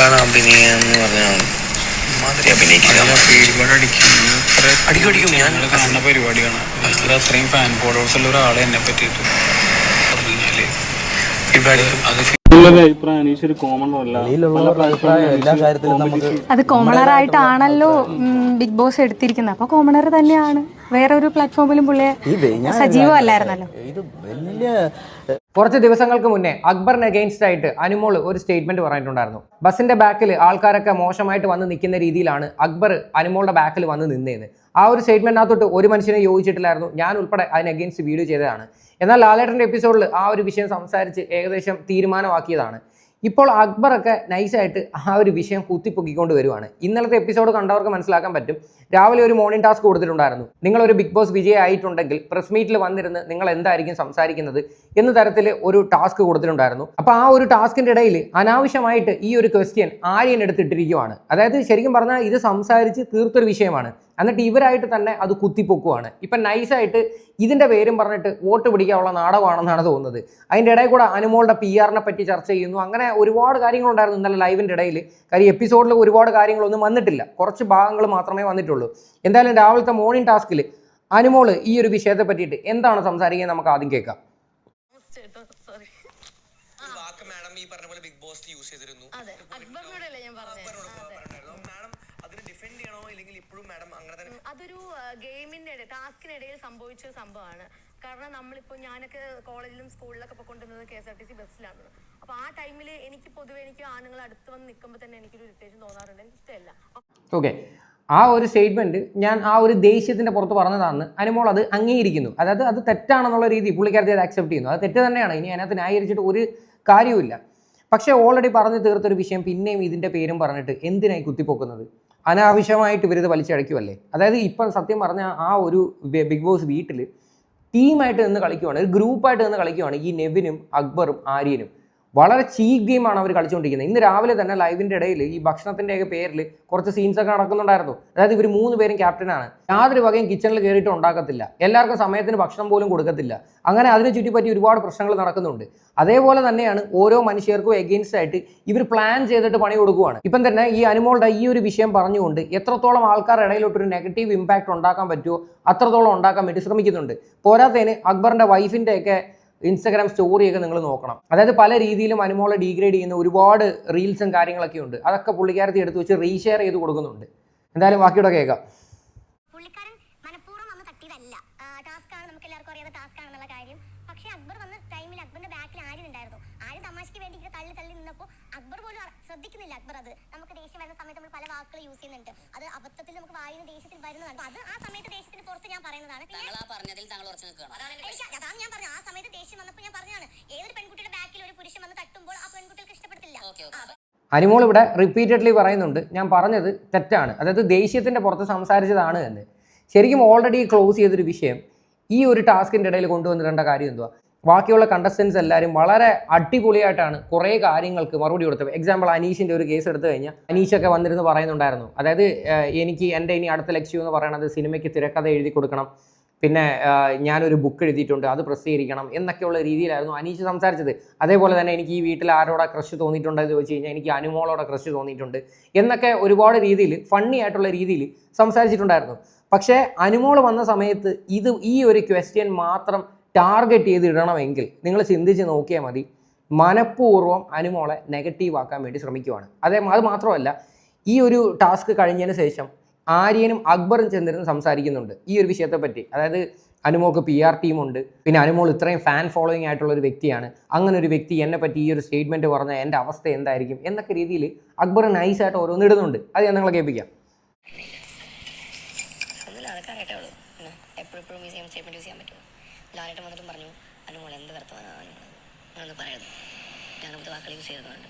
എന്താണ് അഭിനയം എന്ന് പറഞ്ഞാൽ മാതിരി അടിക്കും, അടിക്കും. ഞാൻ- ഞങ്ങൾ കാണുന്ന പരിപാടിയാണ്. അതിൽ അത്രയും ഫാൻ ഫോളോവേഴ്സ് ഉള്ള ഒരാളെ എന്നെ പറ്റിയിട്ട്. പറഞ്ഞു കഴിഞ്ഞാൽ ഫീഡ്ബാക്ക്. അത് അത് കോമണർ ആയിട്ടാണല്ലോ ബിഗ് ബോസ് എടുത്തിരിക്കുന്നത്. അപ്പൊ കോമണർ തന്നെയാണ്. വേറെ ഒരു പ്ലാറ്റ്ഫോമിലും പുള്ളിയെ സജീവമല്ലായിരുന്നല്ലോ. ഇത് വലിയ കുറച്ച് ദിവസങ്ങൾക്ക് മുന്നേ അക്ബറിന് അഗെയിൻസ്റ്റ് ആയിട്ട് അനുമോൾ ഒരു സ്റ്റേറ്റ്മെന്റ് പറഞ്ഞിട്ടുണ്ടായിരുന്നു. ബസിന്റെ ബാക്കിൽ ആൾക്കാരൊക്കെ മോശമായിട്ട് വന്ന് നിൽക്കുന്ന രീതിയിലാണ് അക്ബർ അനുമോളുടെ ബാക്കിൽ വന്ന് നിന്നേന്ന്. ആ ഒരു സ്റ്റേറ്റ്മെന്റിനകത്തോട്ട് ഒരു മനുഷ്യനെ യോജിച്ചിട്ടില്ലായിരുന്നു. ഞാൻ ഉൾപ്പെടെ അതിന് അഗെയിൻസ്റ്റ് വീഡിയോ ചെയ്തതാണ്. എന്നാൽ ലാലേട്ടന്റെ എപ്പിസോഡിൽ ആ ഒരു വിഷയം സംസാരിച്ച് ഏകദേശം തീരുമാനമാക്കിയതാണ്. ഇപ്പോൾ അക്ബറൊക്കെ നൈസായിട്ട് ആ ഒരു വിഷയം കുത്തിപ്പൊക്കിക്കൊണ്ട് വരുവാണ്. ഇന്നലത്തെ എപ്പിസോഡ് കണ്ടവർക്ക് മനസ്സിലാക്കാൻ പറ്റും. രാവിലെ ഒരു മോർണിംഗ് ടാസ്ക് കൊടുത്തിട്ടുണ്ടായിരുന്നു. നിങ്ങൾ ഒരു ബിഗ് ബോസ് വിജയമായിട്ടുണ്ടെങ്കിൽ പ്രസ് മീറ്റിൽ വന്നിരുന്ന് നിങ്ങൾ എന്തായിരിക്കും സംസാരിക്കുന്നത് എന്ന തരത്തിൽ ഒരു ടാസ്ക് കൊടുത്തിട്ടുണ്ടായിരുന്നു. അപ്പോൾ ആ ഒരു ടാസ്കിന്റെ ഇടയിൽ അനാവശ്യമായിട്ട് ഈ ഒരു ക്വസ്റ്റ്യൻ ആര്യൻ എടുത്തിട്ടിരിക്കുവാണ് അതായത് ശരിക്കും പറഞ്ഞാൽ ഇത് സംസാരിച്ച് തീർത്തൊരു വിഷയമാണ്. എന്നിട്ട് ഇവരായിട്ട് തന്നെ അത് കുത്തിപ്പൊക്കുവാണ്. ഇപ്പം നൈസായിട്ട് ഇതിന്റെ പേരും പറഞ്ഞിട്ട് വോട്ട് പിടിക്കാനുള്ള നാടകമാണെന്നാണ് തോന്നുന്നത്. അതിന്റെ ഇടയിൽ കൂടെ അനുമോളുടെ പി ആറിനെ പറ്റി ചർച്ച ചെയ്യുന്നു. അങ്ങനെ ഒരുപാട് കാര്യങ്ങളുണ്ടായിരുന്നു ഇന്നലെ ലൈവിന്റെ ഇടയിൽ കാര്യം എപ്പിസോഡിൽ ഒരുപാട് കാര്യങ്ങളൊന്നും വന്നിട്ടില്ല. കുറച്ച് ഭാഗങ്ങൾ മാത്രമേ വന്നിട്ടുള്ളൂ. എന്തായാലും രാവിലത്തെ മോർണിംഗ് ടാസ്കിൽ അനുമോൾ ഈ ഒരു വിഷയത്തെ പറ്റിയിട്ട് എന്താണ് സംസാരിക്കുന്നത് നമുക്ക് ആദ്യം കേൾക്കാം. വാക്ക് മാഡം ഈ പറഞ്ഞ പോലെ ബിഗ് ബോസ് യൂസ് ചെയ്തിരുന്നു. അതെ. അക്ബറിനോടല്ലേ ഞാൻ പറഞ്ഞത്? അങ്ങനെ ഗെയിമിന്റെ ഇടയിൽ അതൊരു ഇടയിൽ സംഭവിച്ച സംഭവമാണ്. കാരണം നമ്മളിപ്പോൾ ഞാനൊക്കെ കോളേജിലും സ്കൂളിലൊക്കെ പോയിക്കൊണ്ടിരുന്നത് K S R T C ബസ്സിലാണ്. അപ്പൊ ആ ടൈമിൽ എനിക്ക് പൊതുവെ എനിക്ക് ആണുങ്ങൾ അടുത്ത് വന്ന് നിൽക്കുമ്പോൾ തന്നെ എനിക്കൊരു ഇറിറ്റേഷൻ തോന്നാറുണ്ട്. എനിക്ക് ഇഷ്ടമല്ല. ഓക്കെ ആ ഒരു സ്റ്റേറ്റ്മെന്റ് ഞാൻ ആ ഒരു ദേഷ്യത്തിന്റെ പുറത്ത് പറഞ്ഞതാണ്. അനുമോൾ അത് അംഗീകരിക്കുന്നു. അതായത് അത് തെറ്റാണെന്നുള്ള രീതി പുള്ളിക്കാരത്തെ അത് അക്സെപ്റ്റ് ചെയ്യുന്നു. അത് തെറ്റ് തന്നെയാണ്. ഇനി അതിനകത്ത് ന്യായീകരിച്ചിട്ട് ഒരു കാര്യവുമില്ല. പക്ഷേ ഓൾറെഡി പറഞ്ഞു തീർത്തൊരു വിഷയം പിന്നെയും ഇതിന്റെ പേരും പറഞ്ഞിട്ട് എന്തിനായി കുത്തിപ്പൊക്കുന്നത്? അനാവശ്യമായിട്ട് ഇവരിത് വലിച്ചഴയ്ക്കുമല്ലേ അതായത് ഇപ്പം സത്യം പറഞ്ഞ ആ ഒരു ബിഗ് ബോസ് വീട്ടിൽ ടീമായിട്ട് നിന്ന് കളിക്കുവാണ് ഒരു ഗ്രൂപ്പായിട്ട് നിന്ന് കളിക്കുവാണ് ഈ നെവിനും അക്ബറും ആര്യനും. വളരെ ചീപ്പ് ഗെയിമാണ് അവർ കളിച്ചുകൊണ്ടിരിക്കുന്നത് ഇന്ന് രാവിലെ തന്നെ ലൈവിന്റെ ഇടയിൽ ഈ ഭക്ഷണത്തിന്റെയൊക്കെ പേരിൽ കുറച്ച് സീൻസൊക്കെ നടക്കുന്നുണ്ടായിരുന്നു. അതായത് ഇവർ മൂന്ന് പേരും ക്യാപ്റ്റനാണ് യാതൊരു വകയും കിച്ചണിൽ കയറിയിട്ട് ഉണ്ടാക്കത്തില്ല. എല്ലാവർക്കും സമയത്തിന് ഭക്ഷണം പോലും കൊടുക്കത്തില്ല. അങ്ങനെ അതിനെ ചുറ്റിപ്പറ്റി ഒരുപാട് പ്രശ്നങ്ങൾ നടക്കുന്നുണ്ട്. അതേപോലെ തന്നെയാണ് ഓരോ മനുഷ്യർക്കും എഗെയിൻസ്റ്റ് ആയിട്ട് ഇവർ പ്ലാൻ ചെയ്തിട്ട് പണി കൊടുക്കുകയാണ് ഇപ്പം തന്നെ ഈ അനുമോളുടെ ഈ ഒരു വിഷയം പറഞ്ഞുകൊണ്ട് എത്രത്തോളം ആൾക്കാരുടെ ഇടയിലോട്ട് ഒരു നെഗറ്റീവ് ഇമ്പാക്റ്റ് ഉണ്ടാക്കാൻ പറ്റുമോ അത്രത്തോളം ഉണ്ടാക്കാൻ വേണ്ടി ശ്രമിക്കുന്നുണ്ട്. പോരാത്തതിന് അക്ബറിന്റെ വൈഫിന്റെ ഒക്കെ ഇൻസ്റ്റാഗ്രാം സ്റ്റോറിയൊക്കെ നിങ്ങൾ നോക്കണം. അതായത് പല രീതിയിലും അനുമോളെ ഡീഗ്രേഡ് ചെയ്യുന്ന ഒരുപാട് റീൽസും കാര്യങ്ങളൊക്കെ ഉണ്ട്. അതൊക്കെ പുള്ളിക്കാരത്തി എടുത്ത് വെച്ച് റീഷെയർ ചെയ്ത് കൊടുക്കുന്നുണ്ട്. എന്തായാലും ബാക്കിയുടെ കേൾക്കാം. ശ്രദ്ധിക്കുന്നില്ല അക്ബർ അത്. നമുക്ക് ദേഷ്യം വരുന്ന സമയത്ത് നമ്മൾ പല വാക്കുകൾ യൂസ് ചെയ്യുന്നുണ്ട്. അത് അബദ്ധത്തിൽ നമുക്ക് വായുന്ന ദേഷ്യത്തിൽ വരുന്നതാണ്. അത് ആ സമയത്ത് പറയുന്നതാണ് താങ്കൾ ആ പറഞ്ഞതിൽ താങ്കൾ ഉറച്ചു അതാണ് ഞാൻ ആ സമയത്ത് ദേഷ്യം വന്നപ്പോൾ ഞാൻ പറഞ്ഞതാണ്. ഏതൊരു പെൺകുട്ടിയുടെ ബാക്കിൽ ഒരു പുരുഷൻ വന്ന് തട്ടുമ്പോൾ ആ പെൺകുട്ടികൾക്ക് ഇഷ്ടപ്പെടത്തില്ല ഓക്കെ ഓക്കെ ഇവിടെ റിപ്പീറ്റഡ്ലി പറയുന്നുണ്ട്. ഞാൻ പറഞ്ഞത് തെറ്റാണ്. അതായത് ദേഷ്യത്തിന്റെ പുറത്ത് സംസാരിച്ചതാണ് എന്ന്. ശരിക്കും ഓൾറെഡി ക്ലോസ് ചെയ്തൊരു വിഷയം ഈ ഒരു ടാസ്കിന്റെ ഇടയിൽ കൊണ്ടുവന്നിട്ടേണ്ട കാര്യം എന്തുവാ? ബാക്കിയുള്ള കണ്ടസ്റ്റൻസ് എല്ലാവരും വളരെ അടിപൊളിയായിട്ടാണ് കുറേ കാര്യങ്ങൾക്ക് മറുപടി കൊടുത്തത്. എക്സാമ്പിൾ അനീഷിന്റെ ഒരു കേസ് എടുത്തു കഴിഞ്ഞാൽ അനീഷൊക്കെ വന്നിരുന്ന് പറയുന്നുണ്ടായിരുന്നു. അതായത് എനിക്ക് എന്റെ ഇനി അടുത്ത ലക്ഷ്യം എന്ന് പറയുന്നത് സിനിമയ്ക്ക് തിരക്കഥ എഴുതി കൊടുക്കണം. പിന്നെ ഞാനൊരു ബുക്ക് എഴുതിയിട്ടുണ്ട് അത് പ്രസിദ്ധീകരിക്കണം എന്നൊക്കെയുള്ള രീതിയിലായിരുന്നു അനീഷ് സംസാരിച്ചത്. അതേപോലെ തന്നെ എനിക്ക് ഈ വീട്ടിൽ ആരോടെ ക്രഷ് തോന്നിയിട്ടുണ്ടെന്ന് ചോദിച്ചു കഴിഞ്ഞാൽ എനിക്ക് അനുമോളോടെ ക്രഷ് തോന്നിയിട്ടുണ്ട് എന്നൊക്കെ ഒരുപാട് രീതിയിൽ ഫണ്ണി ആയിട്ടുള്ള രീതിയിൽ സംസാരിച്ചിട്ടുണ്ടായിരുന്നു. പക്ഷേ അനുമോൾ വന്ന സമയത്ത് ഇത് ഈ ഒരു ക്വസ്റ്റ്യൻ മാത്രം ടാർഗറ്റ് ചെയ്ത് ഇടണമെങ്കിൽ നിങ്ങൾ ചിന്തിച്ച് നോക്കിയാൽ മതി. മനഃപൂർവം അനുമോളെ നെഗറ്റീവ് ആക്കാൻ വേണ്ടി ശ്രമിക്കുവാണ്. അതേ അത് മാത്രമല്ല ഈ ഒരു ടാസ്ക് കഴിഞ്ഞതിന് ശേഷം ആര്യനും അക്ബറും ചെന്നിരുന്ന് സംസാരിക്കുന്നുണ്ട് ഈ ഒരു വിഷയത്തെപ്പറ്റി. അതായത് അനുമോൾക്ക് പി ആർ ടീമുണ്ട് പിന്നെ അനുമോൾ ഇത്രയും ഫാൻ ഫോളോയിങ് ആയിട്ടുള്ള ഒരു വ്യക്തിയാണ്. അങ്ങനെ ഒരു വ്യക്തി എന്നെ പറ്റി ഈ ഒരു സ്റ്റേറ്റ്മെന്റ് പറഞ്ഞ എന്റെ അവസ്ഥ എന്തായിരിക്കും? എന്നൊക്കെ രീതിയിൽ അക്ബർ നൈസായിട്ട് ഓരോന്ന് ഇടുന്നുണ്ട് അത് ഞാൻ നിങ്ങളെ കേൾപ്പിക്കാം ഒന്നുമില്ല അതൊക്കെ അറിയട്ടേ ഉള്ളൂ പിന്നെ എപ്പോഴും എപ്പോഴും ഈ സെയിം സ്റ്റേറ്റ്മെന്റ് യൂസ് ചെയ്യാൻ പറ്റുമോ ലാലേട്ടൻ വന്നിട്ടും പറഞ്ഞു അനുമോൾ എന്ത് വർത്തമാനമാണ് അനുമോൾ അങ്ങനൊന്നും പറയുന്നത് അങ്ങനത്തെ വാക്കുകൾ യൂസ് ചെയ്തതുകൊണ്ട്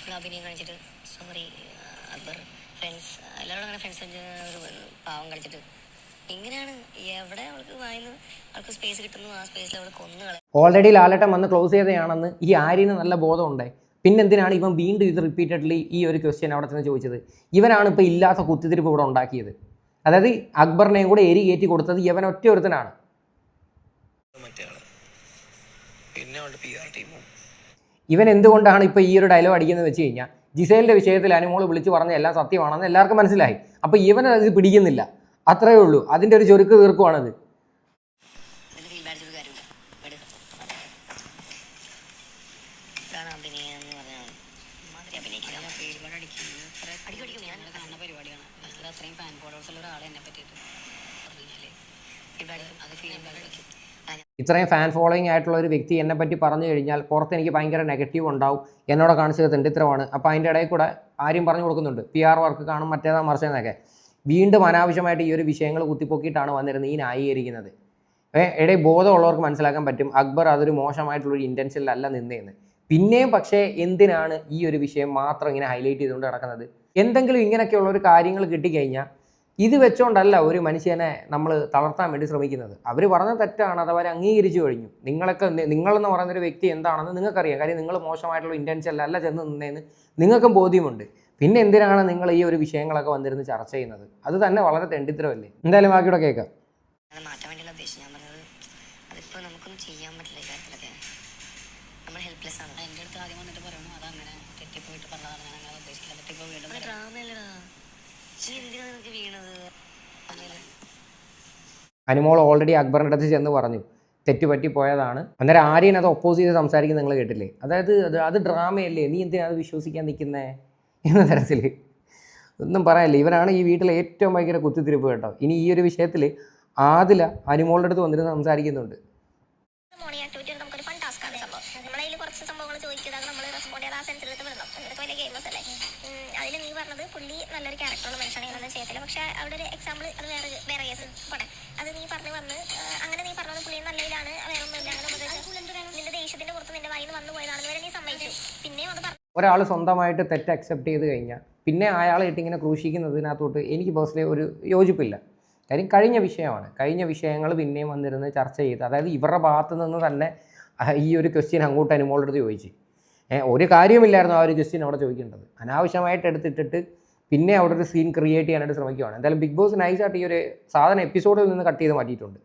ഫുൾ അഭിനയം കാണിച്ചിട്ട് സോറി അക്ബർ ഫ്രണ്ട്സ് എല്ലാവരും അങ്ങനെ ഫ്രണ്ട്സ് ഒരു പാവം കളിച്ചിട്ട്. ഇങ്ങനെയാണ് എവിടെ അവൾക്ക് വായുന്നു അവൾക്ക് സ്പേസ് കിട്ടുന്നു ആ സ്പേസിൽ അവൾ കൊന്നു ഓൾറെഡി ലാലട്ടം വന്ന് ക്ലോസ് ചെയ്തതാണെന്ന് ഈ ആര്യന് നല്ല ബോധമുണ്ടേ. പിന്നെന്തിനാണ് ഇവൻ വീണ്ടും ഇത് റിപ്പീറ്റഡ്ലി ഈ ഒരു ക്വസ്റ്റ്യൻ അവിടെ ചെന്ന് ചോദിച്ചത്? ഇവനാണ് ഇപ്പോൾ ഇല്ലാത്ത കുത്തിത്തിരിപ്പ് ഇവിടെ ഉണ്ടാക്കിയത്. അതായത് അക്ബറിനെയും കൂടെ എരി കയറ്റി കൊടുത്തത് ഇവൻ ഒറ്റ ഒരുത്തനാണ് മറ്റേ ആൾ പിന്നെ അവളുടെ പി ആർ ടീമും. ഇവൻ എന്തുകൊണ്ടാണ് ഇപ്പോൾ ഈ ഒരു ഡയലോഗ് അടിക്കുന്നത് വെച്ച് കഴിഞ്ഞാൽ ജിസേലിന്റെ വിഷയത്തിൽ അനുമോൾ വിളിച്ച് പറഞ്ഞ എല്ലാം സത്യമാണെന്ന് എല്ലാവർക്കും മനസ്സിലായി. അപ്പോൾ ഇവൻ അത് പിടിക്കുന്നില്ല. അത്രയേ ഉള്ളൂ. അതിന്റെ ഒരു ചുരുക്ക് തീർക്കുവാണത്. അത്രയും ഫാൻ ഫോളോവേഴ്സ് ഉള്ള ഒരാളെ എന്നെ പറ്റിയിട്ട് പറഞ്ഞു കഴിഞ്ഞാൽ അത് ഫീൽ ബാഡ് അടിക്കും. ഇത്രയും ഫാൻ ഫോളോയിങ് ആയിട്ടുള്ള ഒരു വ്യക്തി എന്നെ പറ്റി പറഞ്ഞു കഴിഞ്ഞാൽ പുറത്ത് എനിക്ക് ഭയങ്കര നെഗറ്റീവ് ഉണ്ടാവും. എന്നോട് കാണിച്ചത് തെണ്ടിത്തരമാണ്. അപ്പോൾ അതിന്റെ ഇടയിൽ കൂടെ ആരും പറഞ്ഞു കൊടുക്കുന്നുണ്ട്. പി ആർ വർക്ക് കാണും മറ്റേതാ മറിച്ചതെന്നൊക്കെ. വീണ്ടും അനാവശ്യമായിട്ട് ഈ ഒരു വിഷയങ്ങൾ കുത്തിപ്പൊക്കിയിട്ടാണ് വന്നിരുന്നത് ഈ ന്യായീകരിക്കുന്നത്. ഇടയിൽ ബോധമുള്ളവർക്ക് മനസ്സിലാക്കാൻ പറ്റും. അക്ബർ അതൊരു മോശമായിട്ടുള്ള മോശമായിട്ടുള്ളൊരു ഇന്റൻഷനിലല്ല നിന്നേന്ന്. പിന്നെയും പക്ഷേ എന്തിനാണ് ഈ ഒരു വിഷയം മാത്രം ഇങ്ങനെ ഹൈലൈറ്റ് ചെയ്തുകൊണ്ട് നടക്കുന്നത്? എന്തെങ്കിലും ഇങ്ങനെയൊക്കെയുള്ള ഒരു കാര്യങ്ങൾ കിട്ടിക്കഴിഞ്ഞാൽ ഇത് വെച്ചുകൊണ്ടല്ല ഒരു മനുഷ്യനെ നമ്മൾ തളർത്താൻ വേണ്ടി ശ്രമിക്കുന്നത്. അവർ പറഞ്ഞ തെറ്റാണ് അത് അവർ അംഗീകരിച്ചു കഴിഞ്ഞു. നിങ്ങളൊക്കെ നിങ്ങളെന്ന് പറയുന്നൊരു വ്യക്തി എന്താണെന്ന് നിങ്ങൾക്കറിയാം. കാര്യം നിങ്ങൾ മോശമായിട്ടുള്ള ഇന്റൻഷൻ അല്ല ചെന്ന് നിന്നേന്ന് നിങ്ങൾക്കും ബോധ്യമുണ്ട്. പിന്നെ എന്തിനാണ് നിങ്ങൾ ഈ ഒരു വിഷയങ്ങളൊക്കെ വന്നിരുന്ന് ചർച്ച ചെയ്യുന്നത്? അത് തന്നെ വളരെ തെണ്ടിത്തരമല്ലേ? എന്തായാലും ബാക്കിയുടെ കേൾക്കാം. മാറ്റാൻ വേണ്ടിയുള്ള ഉദ്ദേശം ഞാൻ പറഞ്ഞത് അതിപ്പോൾ നമുക്കൊന്നും ചെയ്യാൻ പറ്റില്ല കാര്യത്തിലൊക്കെ. നമ്മൾ ഹെൽപ്ലെസ് ആണ്. എന്റെ അടുത്ത് ആദ്യം വന്നിട്ട് പറയണു. അത് അങ്ങനെ തെറ്റിപ്പോയിട്ട് പറഞ്ഞതാണ്. ഞാൻ അങ്ങനെ ഉദ്ദേശിക്കില്ല തെറ്റിപ്പോൾ വീണ്ടും ഡ്രാമയല്ലടാ അനുമോൾ ഓൾറെഡി അക്ബറിന്റെ അടുത്ത് ചെന്ന് പറഞ്ഞു തെറ്റുപറ്റി പോയതാണ്. അന്നേരം ആര്യൻ അത് ഒപ്പോസ് ചെയ്ത് സംസാരിക്കുന്നത് നിങ്ങൾ കേട്ടില്ലേ? അതായത് അത് അത് ഡ്രാമയല്ലേ? നീ എന്തിനാ അത് വിശ്വസിക്കാൻ നിൽക്കുന്നേ എന്ന തരത്തിൽ ഒന്നും പറയാനില്ല. ഇവനാണ് ഈ വീട്ടിലെ ഏറ്റവും ഭയങ്കര കുത്തിത്തിരിപ്പ് കേട്ടോ. ഇനി ഈ ഒരു വിഷയത്തിൽ ആദില അനുമോളുടെ അടുത്ത് വന്നിരുന്ന് സംസാരിക്കുന്നുണ്ട് മോർണിംഗ് ആക്ടിവിറ്റി നമുക്കൊരു ഫൺ ടാസ്ക് ആണ് സംഭവം നമ്മളതിൽ കുറച്ച് സംഭവങ്ങൾ ചോദിക്കുക നമ്മൾ റെസ്പോണ്ട് ചെയ്ത് ആ സെൻസിൽ വിടണം ഇതൊക്കെ വലിയ ഗെയിമേഴ്സ് അല്ലേ അതിൽ നീ പറഞ്ഞത് പുള്ളി നല്ലൊരു ക്യാരക്ടറുള്ള മനുഷ്യനാണ് ഇങ്ങനൊന്നും ചെയ്യത്തില്ല പക്ഷെ അവിടെ ഒരു എക്സാമ്പിൾ അത് വേറെ വേറെ കേസ് പോട്ടെ. അത് നീ പറഞ്ഞു വന്ന് അങ്ങനെ നീ പറഞ്ഞത് പുള്ളി നല്ലതിലാണ് വേറെ ഒന്നുമില്ല അങ്ങനെ നിന്റെ ദേഷ്യത്തിന്റെ പുറത്ത് നിന്റെ വായിന്ന് വന്നു പോയതാണെന്ന് വരെ നീ സമ്മതിച്ചു. പിന്നെയും അത് പറഞ്ഞു. ഒരാൾ സ്വന്തമായിട്ട് തെറ്റ് അക്സെപ്റ്റ് ചെയ്ത് കഴിഞ്ഞാൽ പിന്നെ അയാളെ ഇട്ട് ഇങ്ങനെ ക്രൂശിക്കുന്നതിനകത്തോട്ട് എനിക്ക് പേഴ്സണലി ഒരു യോജിപ്പില്ല. കാര്യം കഴിഞ്ഞ വിഷയമാണ്. കഴിഞ്ഞ വിഷയങ്ങൾ പിന്നെയും വന്നിരുന്ന് ചർച്ച ചെയ്ത് അതായത് ഇവരുടെ ഭാഗത്ത് നിന്ന് തന്നെ ഈ ഒരു ക്വസ്റ്റ്യൻ അങ്ങോട്ട് അനുമോളുടെ അടുത്ത് ചോദിച്ചു. ഏഹ് ഒരു കാര്യമില്ലായിരുന്നു ആ ഒരു ക്വസ്റ്റ്യൻ അവിടെ ചോദിക്കേണ്ടത്. അനാവശ്യമായിട്ട് എടുത്തിട്ടിട്ട് പിന്നെ അവിടെ ഒരു സീൻ ക്രിയേറ്റ് ചെയ്യാനായിട്ട് ശ്രമിക്കുകയാണ് എന്തായാലും ബിഗ് ബോസ് നൈസ് നൈസായിട്ട് ഈ ഒരു സാധനം എപ്പിസോഡിൽ നിന്ന് കട്ട് ചെയ്ത് മാറ്റിയിട്ടുണ്ട്.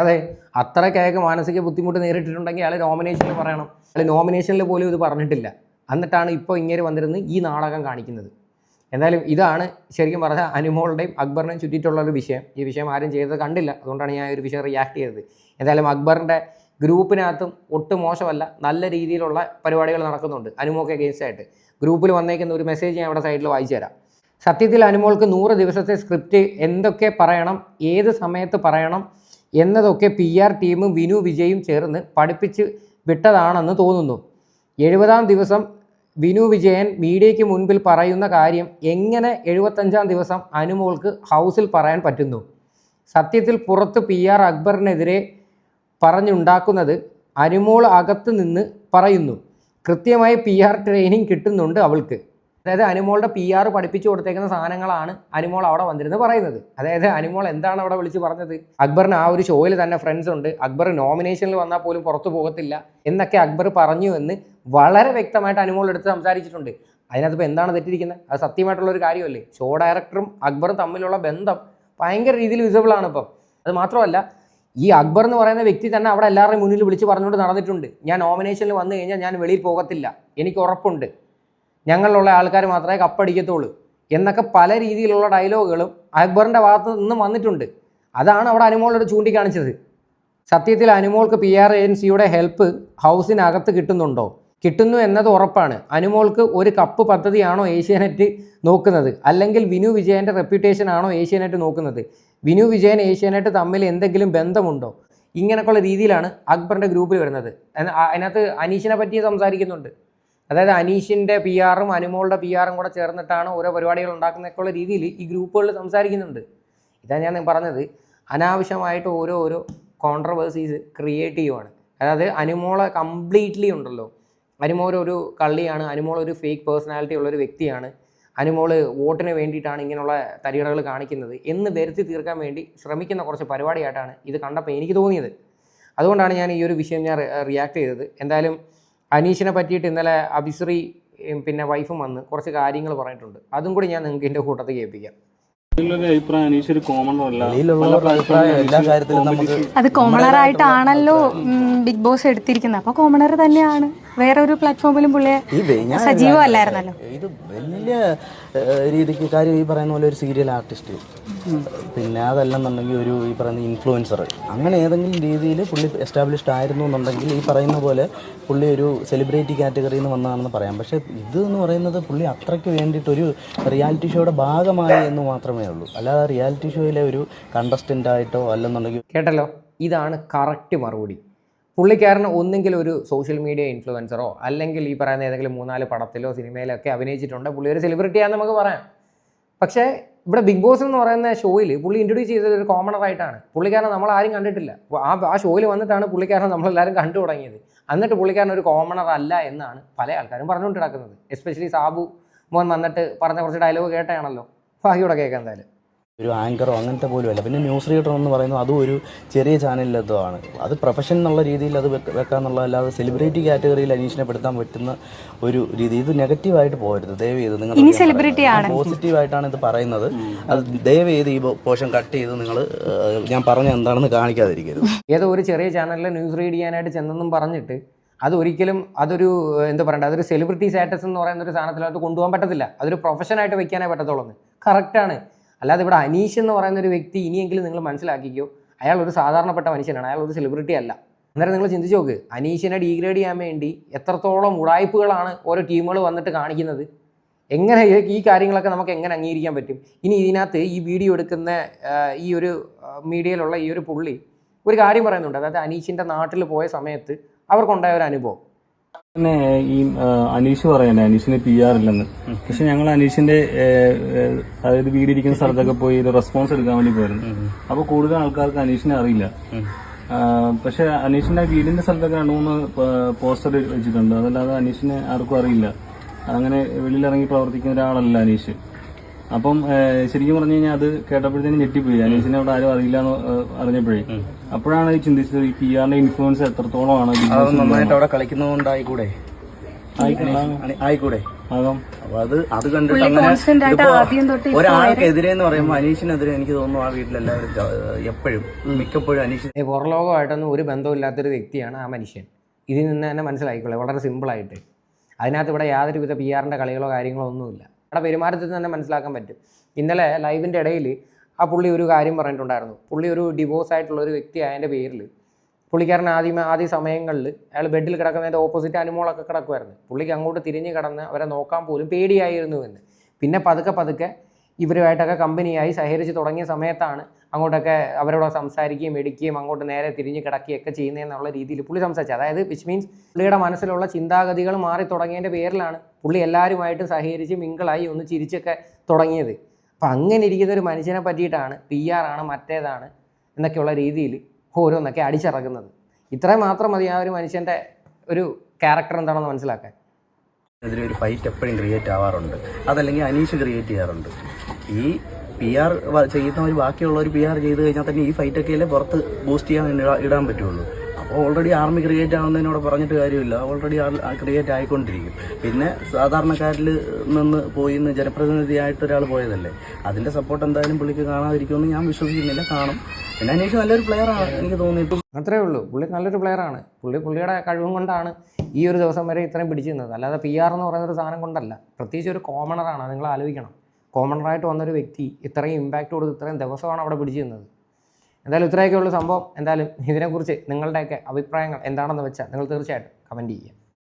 അതെ അത്ര കേക്ക് അതെ അത്രയ്ക്കൊക്കെ മാനസിക ബുദ്ധിമുട്ട് നേരിട്ടിട്ടുണ്ടെങ്കിൽ അയാൾ നോമിനേഷനിൽ പറയണം. അയാൾ നോമിനേഷനിൽ പോലും ഇത് പറഞ്ഞിട്ടില്ല. എന്നിട്ടാണ് ഇപ്പോൾ ഇങ്ങനെ വന്നിരുന്ന് ഈ നാടകം കാണിക്കുന്നത്. എന്തായാലും ഇതാണ് ശരിക്കും പറഞ്ഞാൽ അനുമോളുടെയും അക്ബറിനെയും ചുറ്റിയിട്ടുള്ള ഒരു വിഷയം. ഈ വിഷയം ആരും ചെയ്തത് കണ്ടില്ല. അതുകൊണ്ടാണ് ഞാൻ ഒരു വിഷയം റിയാക്ട് ചെയ്തത്. എന്തായാലും അക്ബറിന്റെ ഗ്രൂപ്പിനകത്തും ഒട്ടും മോശമല്ല. നല്ല രീതിയിലുള്ള പരിപാടികൾ നടക്കുന്നുണ്ട്. അനുമോക്ക് അഗേൻസ്റ്റ് ആയിട്ട്. ഗ്രൂപ്പിൽ വന്നേക്കുന്ന ഒരു മെസ്സേജ് ഞാൻ അവിടെ സൈഡിൽ വായിച്ചു തരാം. സത്യത്തിൽ അനുമോൾക്ക് നൂറ് ദിവസത്തെ സ്ക്രിപ്റ്റ് എന്തൊക്കെ പറയണം ഏത് സമയത്ത് പറയണം എന്നതൊക്കെ പി ആർ ടീമും വിനു വിജയും ചേർന്ന് പഠിപ്പിച്ച് വിട്ടതാണെന്ന് തോന്നുന്നു. എഴുപതാം ദിവസം വിനു വിജയൻ മീഡിയയ്ക്ക് മുൻപിൽ പറയുന്ന കാര്യം എങ്ങനെ എഴുപത്തഞ്ചാം ദിവസം അനുമോൾക്ക് ഹൗസിൽ പറയാൻ പറ്റുന്നു? സത്യത്തിൽ പുറത്ത് പി ആർ അക്ബറിനെതിരെ പറഞ്ഞുണ്ടാക്കുന്നത് അനുമോൾ അകത്ത് നിന്ന് പറയുന്നു. കൃത്യമായി പി ആർ ട്രെയിനിങ് കിട്ടുന്നുണ്ട് അവൾക്ക്. അതായത് അനുമോളുടെ പി ആർ പഠിപ്പിച്ചു കൊടുത്തേക്കുന്ന സാധനങ്ങളാണ് അനുമോൾ അവിടെ വന്നിരുന്ന് പറയുന്നത്. അതായത് അനുമോൾ എന്താണ് അവിടെ വിളിച്ച് പറഞ്ഞത്? അക്ബറിന് ആ ഒരു ഷോയിൽ തന്നെ ഫ്രണ്ട്സ് ഉണ്ട്. അക്ബർ നോമിനേഷനിൽ വന്നാൽ പോലും പുറത്തു പോകത്തില്ല എന്നൊക്കെ അക്ബർ പറഞ്ഞു എന്ന് വളരെ വ്യക്തമായിട്ട് അനുമോൾ എടുത്ത് സംസാരിച്ചിട്ടുണ്ട്. അതിനകത്ത് ഇപ്പോൾ എന്താണ് തെറ്റിരിക്കുന്നത്? അത് സത്യമായിട്ടുള്ള ഒരു കാര്യമല്ലേ? ഷോ ഡയറക്ടറും അക്ബറും തമ്മിലുള്ള ബന്ധം ഭയങ്കര രീതിയിൽ വിസിബിൾ ആണ് ഇപ്പം. അത് മാത്രമല്ല ഈ അക്ബർ എന്ന് പറയുന്ന വ്യക്തി തന്നെ അവിടെ എല്ലാവരുടെയും മുന്നിൽ വിളിച്ച് പറഞ്ഞുകൊണ്ട് നടന്നിട്ടുണ്ട്. ഞാൻ നോമിനേഷനിൽ വന്നു കഴിഞ്ഞാൽ ഞാൻ വെളിയിൽ പോകത്തില്ല. എനിക്ക് ഉറപ്പുണ്ട്. ഞങ്ങളിലുള്ള ആൾക്കാർ മാത്രമേ കപ്പടിക്കത്തുള്ളൂ എന്നൊക്കെ പല രീതിയിലുള്ള ഡയലോഗുകളും അക്ബറിന്റെ ഭാഗത്ത് നിന്നും വന്നിട്ടുണ്ട്. അതാണ് അവിടെ അനുമോളോട് ചൂണ്ടിക്കാണിച്ചത്. സത്യത്തിൽ അനുമോൾക്ക് പി ആർ ഏജൻസിയുടെ ഹെൽപ്പ് ഹൗസിനകത്ത് കിട്ടുന്നുണ്ടോ? കിട്ടുന്നു എന്നത് ഉറപ്പാണ്. അനുമോൾക്ക് ഒരു കപ്പ് പദ്ധതിയാണോ ഏഷ്യാനെറ്റ് നോക്കുന്നത്? അല്ലെങ്കിൽ വിനു വിജയന്റെ റെപ്യൂട്ടേഷൻ ആണോ ഏഷ്യാനെറ്റ് നോക്കുന്നത്? വിനു വിജയൻ ഏഷ്യാനെറ്റ് തമ്മിൽ എന്തെങ്കിലും ബന്ധമുണ്ടോ? ഇങ്ങനെയൊക്കെയുള്ള രീതിയിലാണ് അക്ബറിന്റെ ഗ്രൂപ്പിൽ വരുന്നത്. അതിന- അതിനകത്ത് അനീഷിനെ പറ്റി സംസാരിക്കുന്നുണ്ട്. അതായത് അനീഷിന്റെ പി ആറും അനുമോളുടെ പി ആറും കൂടെ ചേർന്നിട്ടാണ് ഓരോ പരിപാടികൾ ഉണ്ടാക്കുന്നതൊക്കെയുള്ള രീതിയിൽ ഈ ഗ്രൂപ്പുകളിൽ സംസാരിക്കുന്നുണ്ട്. ഇതാണ് ഞാൻ പറഞ്ഞത്. അനാവശ്യമായിട്ട് ഓരോ ഓരോ കോൺട്രവേഴ്സീസ് ക്രിയേറ്റ് ചെയ്യുവാണ്. അതായത് അനുമോളെ കംപ്ലീറ്റ്ലി ഉണ്ടല്ലോ. അനുമോൾ ഒരു കള്ളിയാണ് അനുമോൾ ഒരു ഫേക്ക് പേഴ്സണാലിറ്റി ഉള്ള ഒരു വ്യക്തിയാണ് അനുമോൾ വോട്ടിന് വേണ്ടിയിട്ടാണ് ഇങ്ങനെയുള്ള തരികടകൾ കാണിക്കുന്നത് എന്ന് വരുത്തി തീർക്കാൻ വേണ്ടി ശ്രമിക്കുന്ന കുറച്ച് പരിപാടിയായിട്ടാണ് ഇത് കണ്ടപ്പോൾ എനിക്ക് തോന്നിയത്. അതുകൊണ്ടാണ് ഞാൻ ഈ ഒരു വിഷയം ഞാൻ റിയാക്ട് ചെയ്തത്. എന്തായാലും അനീഷിനെ പറ്റിയിട്ട് ഇന്നലെ അബിശ്രീ പിന്നെ വൈഫും വന്ന് കുറച്ച് കാര്യങ്ങൾ പറഞ്ഞിട്ടുണ്ട്. അതും കൂടി ഞാൻ നിങ്ങൾക്ക് എന്റെ കൂട്ടത്തിൽ കേൾപ്പിക്കാം. അത് കോമണർ ആയിട്ടാണല്ലോ ബിഗ് ബോസ് എടുത്തിരിക്കുന്നത്. അപ്പൊ കോമണർ തന്നെയാണ്. വേറെ ഒരു പ്ലാറ്റ്ഫോമിലും പുള്ളിയെ സജീവമല്ലായിരുന്നല്ലോ. ഇത് വലിയ രീതിക്ക് കാര്യം ഈ പറയുന്ന പോലെ ഒരു സീരിയൽ ആർട്ടിസ്റ്റ് പിന്നെ അതല്ലെന്നുണ്ടെങ്കിൽ ഒരു ഈ പറയുന്ന ഇൻഫ്ലുവൻസർ അങ്ങനെ ഏതെങ്കിലും രീതിയിൽ പുള്ളി എസ്റ്റാബ്ലിഷ്ഡ് ആയിരുന്നു എന്നുണ്ടെങ്കിൽ ഈ പറയുന്ന പോലെ പുള്ളി ഒരു സെലിബ്രിറ്റി കാറ്റഗറിയിൽ നിന്ന് വന്നതാണെന്ന് പറയാം. പക്ഷേ ഇത് എന്ന് പറയുന്നത് പുള്ളി അത്രയ്ക്ക് വേണ്ടിയിട്ടൊരു റിയാലിറ്റി ഷോയുടെ ഭാഗമായി എന്ന് മാത്രമേ ഉള്ളൂ. അല്ലാതെ റിയാലിറ്റി ഷോയിലെ ഒരു കണ്ടസ്റ്റന്റ് ആയിട്ടോ അല്ലെന്നുണ്ടെങ്കിൽ കേട്ടല്ലോ? ഇതാണ് കറക്റ്റ് മറുപടി. പുള്ളിക്കാരന് ഒന്നെങ്കിൽ ഒരു സോഷ്യൽ മീഡിയ ഇൻഫ്ലുവൻസറോ അല്ലെങ്കിൽ ഈ പറയുന്ന ഏതെങ്കിലും മൂന്നാൽ പടത്തിലോ സിനിമയിലോ ഒക്കെ അഭിനയിച്ചിട്ടുണ്ട്. പുള്ളി ഒരു സെലിബ്രിറ്റിയാണെന്ന് നമുക്ക് പറയാം. പക്ഷേ ഇവിടെ ബിഗ് ബോസ് എന്ന് പറയുന്ന ഷോയിൽ പുള്ളി ഇൻട്രൊഡ്യൂസ് ചെയ്തത് ഒരു കോമണർ ആയിട്ടാണ്. പുള്ളിക്കാരനെ നമ്മൾ ആരും കണ്ടിട്ടില്ല. ആ ആ ഷോയിൽ വന്നിട്ടാണ് പുള്ളിക്കാരനെ നമ്മളെല്ലാവരും കണ്ടു തുടങ്ങിയത്. എന്നിട്ട് പുള്ളിക്കാരൻ ഒരു കോമണർ അല്ല എന്നാണ് പല ആൾക്കാരും പറഞ്ഞുകൊണ്ട് കിടക്കുന്നത് എസ്പെഷ്യലി സാബു മോൻ വന്നിട്ട് പറഞ്ഞ കുറച്ച് ഡയലോഗ് കേട്ടാണല്ലോ ബാക്കിയോടെ കേൾക്കാം എന്തായാലും. ഒരു ആങ്കറോ അങ്ങനത്തെ പോലും അല്ല. പിന്നെ ന്യൂസ് റീഡർ എന്ന് പറയുന്നത് അതും ഒരു ചെറിയ ചാനലിലെന്തോ ആണ് അത് പ്രൊഫഷൻ എന്നുള്ള രീതിയിൽ അത് വെക്ക- വെക്കാന്നുള്ള അല്ലാതെ സെലിബ്രിറ്റി കാറ്റഗറിയിൽ അനീഷിനെ പെടുത്താൻ പറ്റുന്ന ഒരു രീതി. ഇത് നെഗറ്റീവായിട്ട് പോകരുത്. ദയവ് ചെയ്ത് നിങ്ങൾ. പോസിറ്റീവായിട്ടാണ് ഇത് പറയുന്നത്. അത് ദയവ് ചെയ്ത് ഈ പോഷൻ കട്ട് ചെയ്ത് നിങ്ങൾ ഞാൻ പറഞ്ഞ എന്താണെന്ന് കാണിക്കാതിരിക്കരുത്. ഏതോ ഒരു ചെറിയ ചാനലിൽ ന്യൂസ് റീഡ് ചെയ്യാനായിട്ട് ചെന്നെന്നും പറഞ്ഞിട്ട് അത് ഒരിക്കലും അതൊരു എന്താ പറയണ്ടത് അതൊരു സെലിബ്രിറ്റി സ്റ്റാറ്റസ് എന്ന് പറയുന്ന ഒരു സാധനത്തിലോട്ട് കൊണ്ടുപോകാൻ പറ്റത്തില്ല. അതൊരു പ്രൊഫഷനായിട്ട് വെക്കാനേ പറ്റത്തുള്ളൂ കറക്റ്റാണ് അല്ലാതെ ഇവിടെ അനീഷ് എന്ന് പറയുന്ന ഒരു വ്യക്തി ഇനിയെങ്കിലും നിങ്ങൾ മനസ്സിലാക്കിക്കോ. അയാൾ ഒരു സാധാരണപ്പെട്ട മനുഷ്യനാണ്. അയാൾ ഒരു സെലിബ്രിറ്റി അല്ല. അന്നേരം നിങ്ങൾ ചിന്തിച്ച് നോക്ക്. അനീഷിനെ ഡീഗ്രേഡ് ചെയ്യാൻ വേണ്ടി എത്രത്തോളം ഉടായ്പകളാണ് ഓരോ ടീമുകൾ വന്നിട്ട് കാണിക്കുന്നത്. എങ്ങനെ ഈ- കാര്യങ്ങളൊക്കെ നമുക്ക് എങ്ങനെ അംഗീകരിക്കാൻ പറ്റും? ഇനി ഇതിനകത്ത് ഈ വീഡിയോ എടുക്കുന്ന ഈ ഒരു മീഡിയയിലുള്ള ഈ ഒരു പുള്ളി ഒരു കാര്യം പറയുന്നുണ്ട്. അതായത് അനീഷിന്റെ നാട്ടിൽ പോയ സമയത്ത് അവർക്കുണ്ടായ ഒരു അനുഭവം. പിന്നെ ഈ അനീഷ് പറയണ്ടേ അനീഷിന് പി ആർ ഇല്ലെന്ന്. പക്ഷെ ഞങ്ങൾ അനീഷിന്റെ അതായത് വീടിരിക്കുന്ന സ്ഥലത്തൊക്കെ പോയി ഇത് റെസ്പോൺസ് എടുക്കാൻ വേണ്ടി പോയിരുന്നു. അപ്പൊ കൂടുതൽ ആൾക്കാർക്ക് അനീഷിനെ അറിയില്ല. പക്ഷെ അനീഷിന്റെ വീടിന്റെ സ്ഥലത്തൊക്കെ രണ്ടു മൂന്ന് പോസ്റ്റർ വെച്ചിട്ടുണ്ട്. അതല്ലാതെ അനീഷിനെ ആർക്കും അറിയില്ല. അങ്ങനെ വെളിയിലിറങ്ങി പ്രവർത്തിക്കുന്ന ഒരാളല്ല അനീഷ്. അപ്പം ശരിക്കും പറഞ്ഞു കഴിഞ്ഞാൽ അത് കേട്ടപ്പോഴത്തേനും ഞെട്ടിപ്പോയി. അനീഷിനെ അവിടെ ആരും അറിയില്ല എന്ന് അറിഞ്ഞപ്പോഴേ. അപ്പോഴാണ് ഈ ചിന്തിച്ചത് ഈ പി ആറിന്റെ ഇൻഫ്ലുവൻസ് എത്രത്തോളം ആണ് അത് ബോസിൽ നന്നായിട്ട് അവിടെ കളിക്കുന്നതുകൊണ്ടായിക്കൂടെ. ആയിക്കൂടെ? അപ്പൊ അത് അത് കണ്ടിട്ട് അങ്ങനെ ഒരാൾക്കെതിരെ എന്ന് പറയുമ്പോൾ അനീഷിനെതിരെ എനിക്ക് തോന്നുന്നു ആ വീട്ടിലെല്ലാവരും എല്ലാവരും എപ്പോഴും മിക്കപ്പോഴും അനീഷ് പുറലോകമായിട്ടൊന്നും ഒരു ബന്ധമില്ലാത്തൊരു വ്യക്തിയാണ് ആ മനുഷ്യൻ. ഇതിൽ നിന്ന് തന്നെ മനസ്സിലായിക്കോളെ വളരെ സിമ്പിളായിട്ട് അതിനകത്ത് ഇവിടെ യാതൊരുവിധ പി ആറിന്റെ കളികളോ കാര്യങ്ങളോ ഒന്നുമില്ല. അവിടെ പെരുമാറ്റത്തിൽ തന്നെ മനസ്സിലാക്കാൻ പറ്റും. ഇന്നലെ ലൈവിന്റെ ഇടയിൽ ആ പുള്ളി ഒരു കാര്യം പറഞ്ഞിട്ടുണ്ടായിരുന്നു. പുള്ളി ഒരു ഡിവോഴ്സ് ആയിട്ടുള്ള ഒരു വ്യക്തി ആയതിന്റെ പേരിൽ പുള്ളിക്കാരൻ ആദ്യം ആദ്യ സമയങ്ങളിൽ അയാൾ ബെഡിൽ കിടക്കുന്നതിന്റെ ഓപ്പോസിറ്റ് അനുമോളൊക്കെ കിടക്കുമായിരുന്നു. പുള്ളിക്ക് അങ്ങോട്ട് തിരിഞ്ഞ് കിടന്ന് അവരെ നോക്കാൻ പോലും പേടിയായിരുന്നു എന്ന്. പിന്നെ പതുക്കെ പതുക്കെ ഇവരുമായിട്ടൊക്കെ കമ്പനിയായി സഹകരിച്ച് തുടങ്ങിയ സമയത്താണ് അങ്ങോട്ടൊക്കെ അവരോട് സംസാരിക്കുകയും എടുക്കുകയും അങ്ങോട്ട് നേരെ തിരിഞ്ഞ് കിടക്കുകയൊക്കെ ചെയ്യുന്നതെന്നുള്ള രീതിയിൽ പുള്ളി സംസാരിച്ചത് അതായത് വിച്ച് മീൻസ് പുള്ളിയുടെ മനസ്സിലുള്ള ചിന്താഗതികൾ മാറി തുടങ്ങിയതിന്റെ പേരിലാണ് പുള്ളി എല്ലാവരുമായിട്ട് സഹകരിച്ച് മിങ്കിളായി ഒന്ന് ചിരിച്ചൊക്കെ തുടങ്ങിയത്. അപ്പം അങ്ങനെ ഇരിക്കുന്ന ഒരു മനുഷ്യനെ പറ്റിയിട്ടാണ് പി ആർ ആണ് മറ്റേതാണ് എന്നൊക്കെയുള്ള രീതിയിൽ ഓരോന്നൊക്കെ അടിച്ചിറക്കുന്നത്. ഇത്രയും മാത്രം മതി ആ ഒരു മനുഷ്യന്റെ ഒരു ക്യാരക്ടർ എന്താണെന്ന് മനസ്സിലാക്കാൻ. അതിലൊരു ഫൈറ്റ് എപ്പോഴും ക്രിയേറ്റ് ആവാറുണ്ട്. അതല്ലെങ്കിൽ അനീഷ് ക്രിയേറ്റ് ചെയ്യാറുണ്ട്. ഈ പി ആർ ചെയ്യുന്നവർ ബാക്കിയുള്ളവർ പി ആർ ചെയ്ത് കഴിഞ്ഞാൽ തന്നെ ഈ ഫൈറ്റൊക്കെ അല്ലേ പുറത്ത് ബൂസ്റ്റ് ചെയ്യാൻ ഇടാൻ പറ്റുള്ളൂ. അപ്പോൾ ഓൾറെഡി ആർമി ക്രിയേറ്റ് ആവുന്നതിനോട് പറഞ്ഞിട്ട് കാര്യമില്ല. ഓൾറെഡി ക്രിയേറ്റ് ആയിക്കൊണ്ടിരിക്കും. പിന്നെ സാധാരണക്കാരിൽ നിന്ന് പോയി ജനപ്രതിനിധിയായിട്ട് ഒരാൾ പോയതല്ലേ? അതിന്റെ സപ്പോർട്ട് എന്തായാലും പുള്ളിക്ക് കാണാതിരിക്കുമെന്ന് ഞാൻ വിശ്വസിക്കുന്നില്ല. കാണും. പിന്നെ അനീഷ് നല്ലൊരു പ്ലെയറാണ് എനിക്ക് തോന്നിയിട്ടു അത്രേ ഉള്ളൂ. പുള്ളി നല്ലൊരു പ്ലെയറാണ് പുള്ളി പുള്ളിയുടെ കഴിവും കൊണ്ടാണ് ഈ ഒരു ദിവസം വരെ ഇത്രയും പിടിച്ചു നിന്നത് അല്ലാതെ പി ആർ എന്ന് പറയുന്ന ഒരു സാധനം കൊണ്ടല്ല. പ്രത്യേകിച്ച് ഒരു കോമണറാണ് നിങ്ങൾ ആലോചിക്കണം. കോമണറായിട്ട് വന്നൊരു വ്യക്തി ഇത്രയും ഇമ്പാക്റ്റ് കൊടുത്ത് ഇത്രയും ദിവസമാണ് അവിടെ പിടിച്ചു നിന്നത് എന്തായാലും ഇത്രയൊക്കെയുള്ള സംഭവം. എന്തായാലും ഇതിനെക്കുറിച്ച് നിങ്ങളുടെയൊക്കെ അഭിപ്രായങ്ങൾ എന്താണെന്ന് വെച്ചാൽ നിങ്ങൾ തീർച്ചയായിട്ടും കമന്റ് ചെയ്യുക.